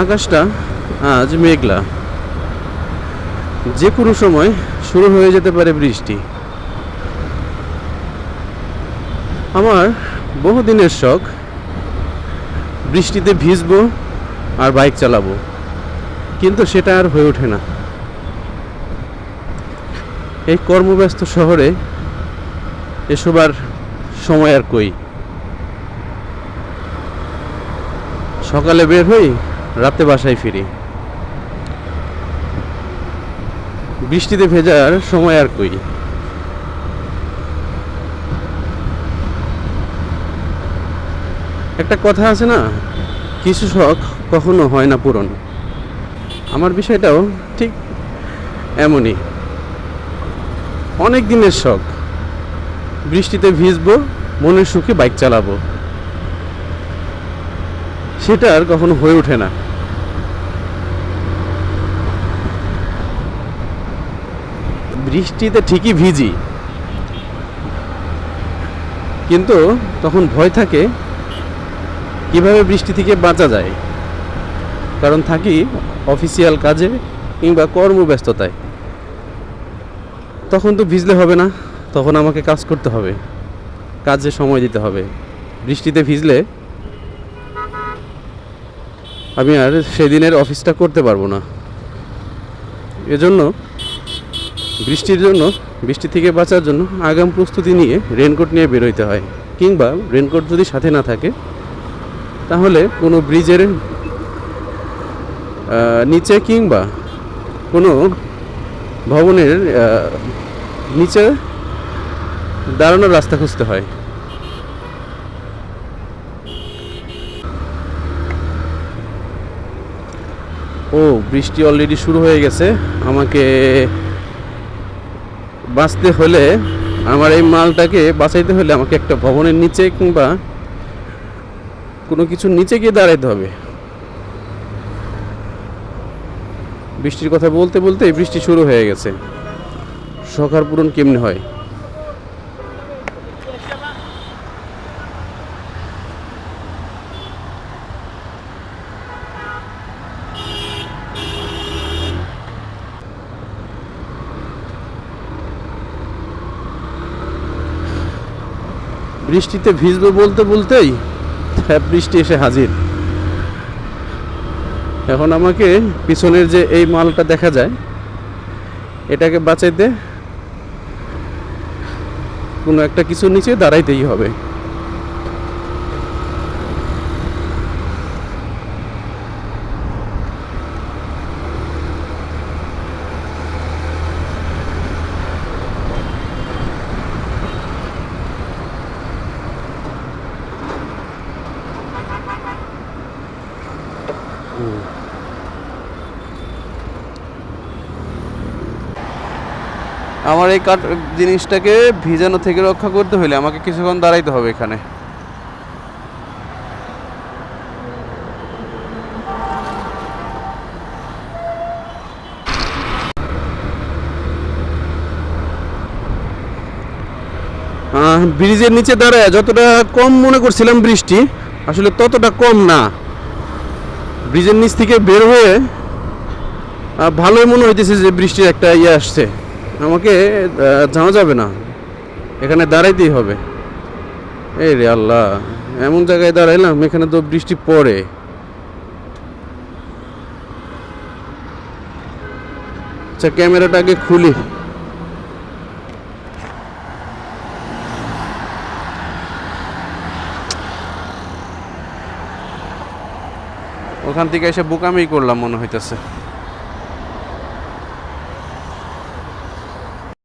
আকাশটা আজ মেঘলা। যে কোনো সময় শুরু হয়ে যেতে পারে বৃষ্টি। আমার বহুদিনের শখ, বৃষ্টিতে ভিজবো আর বাইক চালাবো, কিন্তু সেটা আর হয়ে ওঠে না। এই কর্মব্যস্ত শহরে এসব আর সময় আর কই? সকালে বের হই রাতে বাসায় ফিরি। বৃষ্টিতে ভেজার সময় আর কই? একটা কথা আছে না, কিছু শখ কখনো হয় না পূরণ। আমার বিষয়টাও ঠিক এমনই। অনেক দিনের শখ। বৃষ্টিতে ভিজবো, মনের সুখে বাইক চালাবো। সেটা আর কখনো হয়ে ওঠে না। বৃষ্টিতে ঠিকই ভিজি। কিন্তু তখন ভয় থাকে, কীভাবে বৃষ্টি থেকে বাঁচা যায়? কারণ থাকি অফিসিয়াল কাজে কিংবা কর্মব্যস্ততায়। তখন তো ভিজলে হবে না, তখন আমাকে কাজ করতে হবে। কাজে সময় দিতে হবে। বৃষ্টিতে ভিজলে আমি আর সেদিনের অফিসটা করতে পারব না। এজন্য, বৃষ্টির জন্য, বৃষ্টি থেকে বাঁচার জন্য আগাম প্রস্তুতি নিয়ে রেনকোট নিয়ে বেরোইতে হয়। কিংবা রেনকোট যদি সাথে না থাকে, তাহলে কোনো ব্রিজের নিচে কিংবা কোনো ভবনের নিচে দাঁড়ানোর রাস্তা খুঁজতে হয়। বৃষ্টি অলরেডি শুরু হয়ে গেছে। আমাকে বাঁচতে হলে, আমার এই মালটাকে বাঁচাইতে হলে আমাকে একটা ভবনের নিচে কিংবা কোনো কিছুর নিচে গিয়ে দাঁড়াইতে হবে। বৃষ্টির কথা বলতে বলতে বৃষ্টি শুরু হয়ে গেছে। সকার পূরণ কেমনে হয়? বৃষ্টিতে ভিজবে বলতে বলতেই হ্যাঁ বৃষ্টি এসে হাজির। এখন আমাকে পিছনের যে এই মালটা দেখা যায়, এটাকে বাঁচাইতে কোনো একটা কিছু নিচে দাঁড়াইতেই হবে। আমার এই কাঠ জিনিসটাকে ভিজানো থেকে রক্ষা করতে হলে আমাকে কিছুক্ষণ দাঁড়াইতে হবে এখানে। ব্রিজের নিচে দাঁড়ায় যতটা কম মনে করছিলাম বৃষ্টি, আসলে ততটা কম না। ব্রিজের নিচ থেকে বের হয়ে ভালোই মনে হইতেছে যে বৃষ্টির একটা ইয়ে আসছে। আমাকে যাওয়া যাবে না। এখানে দাঁড়াইতেই হবে। এই রে আল্লাহ, এমন জায়গায় দাঁড়াইলাম, এখানে তো বৃষ্টি পড়ে। আচ্ছা ক্যামেরাটা আগে খুলি। ওখান থেকে এসে বোকামি করলাম, মনে হইতেছে।